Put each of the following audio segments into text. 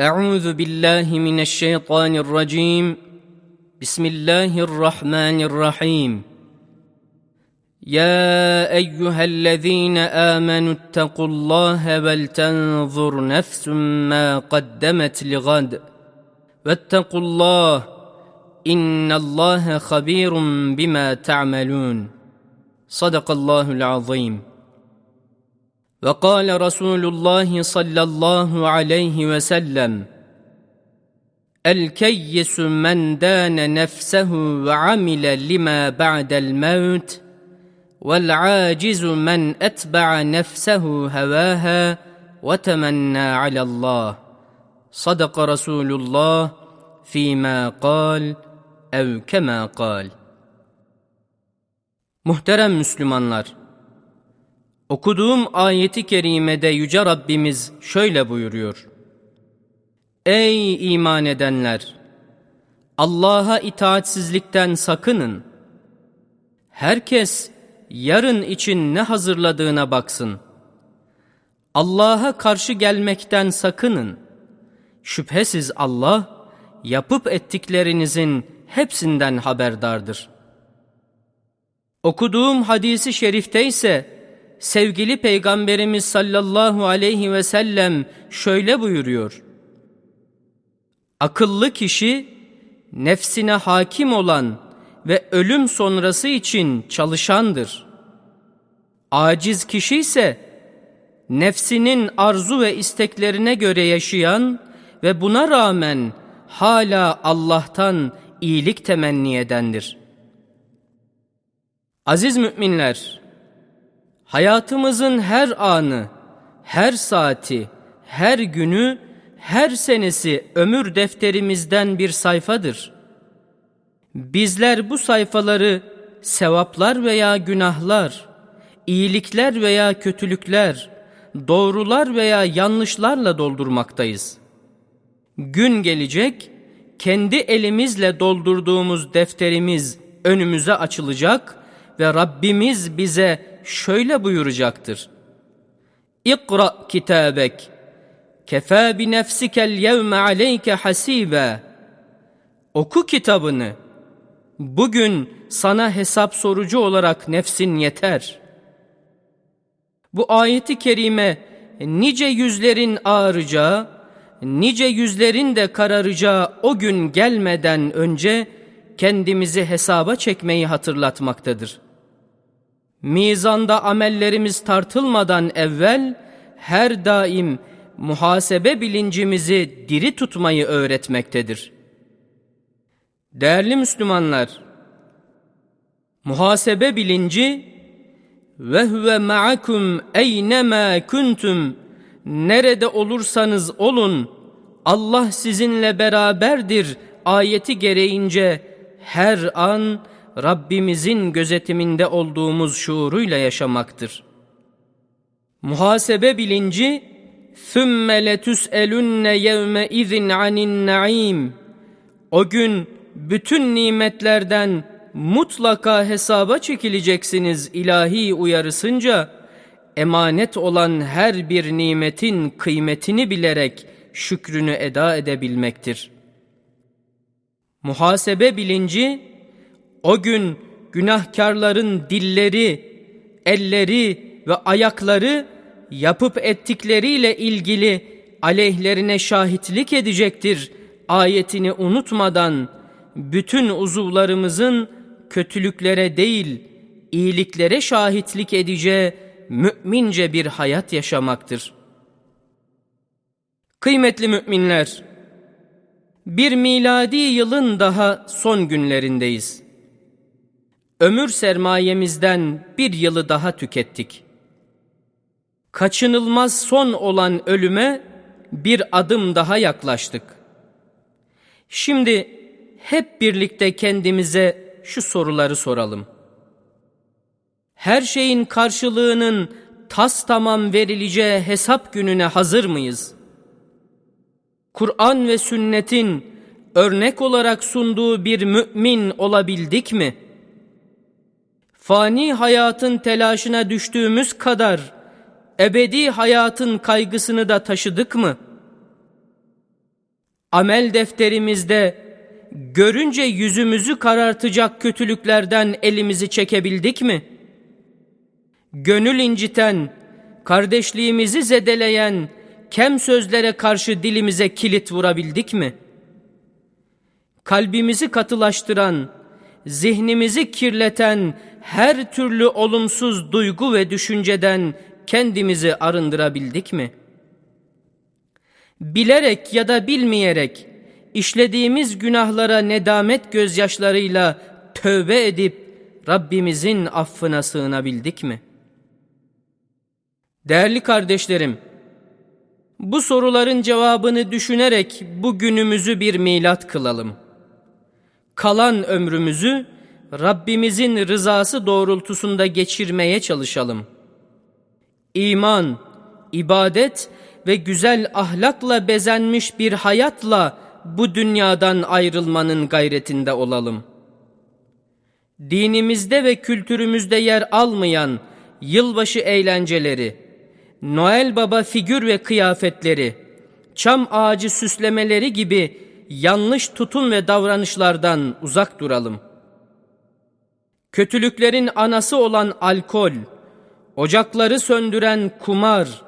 أعوذ بالله من الشيطان الرجيم. بسم الله الرحمن الرحيم. يا أيها الذين آمنوا اتقوا الله ولتنظر نفس ما قدمت لغد. واتقوا الله إن الله خبير بما تعملون. صدق الله العظيم. وقال رسول الله صلى الله عليه وسلم الكيس من دان نفسه وعمل لما بعد الموت والعاجز من أتبع نفسه هواها وتمنى على الله. صدق رسول الله فيما قال أو كما قال. Muhterem Müslümanlar, okuduğum ayeti kerimede Yüce Rabbimiz şöyle buyuruyor. Ey iman edenler! Allah'a itaatsizlikten sakının. Herkes yarın için ne hazırladığına baksın. Allah'a karşı gelmekten sakının. Şüphesiz Allah, yapıp ettiklerinizin hepsinden haberdardır.'' Okuduğum hadisi şerifte ise sevgili Peygamberimiz sallallahu aleyhi ve sellem şöyle buyuruyor. Akıllı kişi nefsine hakim olan ve ölüm sonrası için çalışandır. Aciz kişi ise nefsinin arzu ve isteklerine göre yaşayan ve buna rağmen hala Allah'tan iyilik temenni edendir.'' Aziz müminler, hayatımızın her anı, her saati, her günü, her senesi ömür defterimizden bir sayfadır. Bizler bu sayfaları sevaplar veya günahlar, iyilikler veya kötülükler, doğrular veya yanlışlarla doldurmaktayız. Gün gelecek, kendi elimizle doldurduğumuz defterimiz önümüze açılacak ve Rabbimiz bize şöyle buyuracaktır. İkra kitabek kefa bi nefsikel yevme aleyke hasibe Oku kitabını. Bugün sana hesap sorucu olarak nefsin yeter. Bu ayeti kerime nice yüzlerin ağıracağı, nice yüzlerin de kararacağı o gün gelmeden önce kendimizi hesaba çekmeyi hatırlatmaktadır.'' Mizanda amellerimiz tartılmadan evvel her daim muhasebe bilincimizi diri tutmayı öğretmektedir. Değerli Müslümanlar, muhasebe bilinci ve huve ma'akum eynema kuntum nerede olursanız olun Allah sizinle beraberdir ayeti gereğince her an Rabbimizin gözetiminde olduğumuz şuuruyla yaşamaktır. Muhasebe bilinci ثُمَّ لَتُسْأَلُنَّ يَوْمَ اِذٍ عَنِ النَّعِيمِ O gün bütün nimetlerden mutlaka hesaba çekileceksiniz ilahi uyarısınca emanet olan her bir nimetin kıymetini bilerek şükrünü eda edebilmektir. Muhasebe bilinci o gün günahkarların dilleri, elleri ve ayakları yapıp ettikleriyle ilgili aleyhlerine şahitlik edecektir. Ayetini unutmadan bütün uzuvlarımızın kötülüklere değil iyiliklere şahitlik edeceği mümince bir hayat yaşamaktır. Kıymetli müminler, bir miladi yılın daha son günlerindeyiz ömür sermayemizden bir yılı daha tükettik. Kaçınılmaz son olan ölüme bir adım daha yaklaştık. Şimdi hep birlikte kendimize şu soruları soralım. Her şeyin karşılığının tas tamam verileceği hesap gününe hazır mıyız? Kur'an ve sünnetin örnek olarak sunduğu bir mümin olabildik mi?'' Fani hayatın telaşına düştüğümüz kadar ebedi hayatın kaygısını da taşıdık mı? Amel defterimizde görünce yüzümüzü karartacak kötülüklerden elimizi çekebildik mi? Gönül inciten, kardeşliğimizi zedeleyen kem sözlere karşı dilimize kilit vurabildik mi? Kalbimizi katılaştıran, zihnimizi kirleten her türlü olumsuz duygu ve düşünceden kendimizi arındırabildik mi? Bilerek ya da bilmeyerek işlediğimiz günahlara nedamet gözyaşlarıyla tövbe edip Rabbimizin affına sığınabildik mi? Değerli kardeşlerim, bu soruların cevabını düşünerek bu günümüzü bir milat kılalım. Kalan ömrümüzü Rabbimizin rızası doğrultusunda geçirmeye çalışalım. İman, ibadet ve güzel ahlakla bezenmiş bir hayatla bu dünyadan ayrılmanın gayretinde olalım. Dinimizde ve kültürümüzde yer almayan yılbaşı eğlenceleri, Noel Baba figür ve kıyafetleri, çam ağacı süslemeleri gibi yanlış tutum ve davranışlardan uzak duralım. Kötülüklerin anası olan alkol, ocakları söndüren kumar,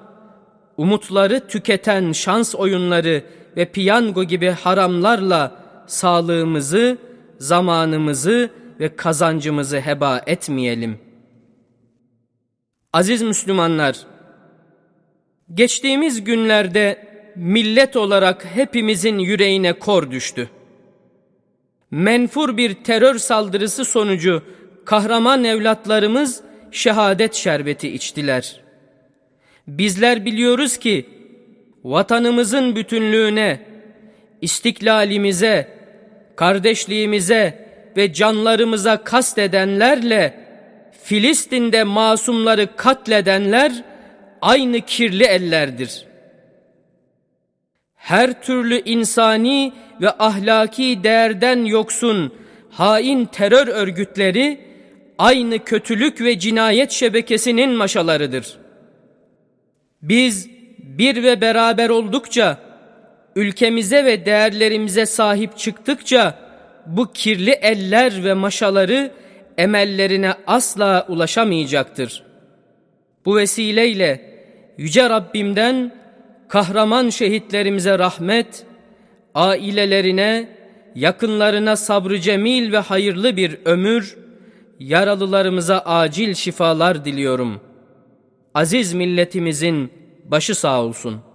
umutları tüketen şans oyunları ve piyango gibi haramlarla sağlığımızı, zamanımızı ve kazancımızı heba etmeyelim. Aziz Müslümanlar, geçtiğimiz günlerde millet olarak hepimizin yüreğine kor düştü. Menfur bir terör saldırısı sonucu kahraman evlatlarımız şehadet şerbeti içtiler. Bizler biliyoruz ki vatanımızın bütünlüğüne, istiklalimize, kardeşliğimize ve canlarımıza kastedenlerle Filistin'de masumları katledenler aynı kirli ellerdir. Her türlü insani ve ahlaki değerden yoksun hain terör örgütleri aynı kötülük ve cinayet şebekesinin maşalarıdır. Biz bir ve beraber oldukça, ülkemize ve değerlerimize sahip çıktıkça bu kirli eller ve maşaları emellerine asla ulaşamayacaktır. Bu vesileyle Yüce Rabbimden kahraman şehitlerimize rahmet, ailelerine, yakınlarına sabrı cemil ve hayırlı bir ömür, yaralılarımıza acil şifalar diliyorum. Aziz milletimizin başı sağ olsun.''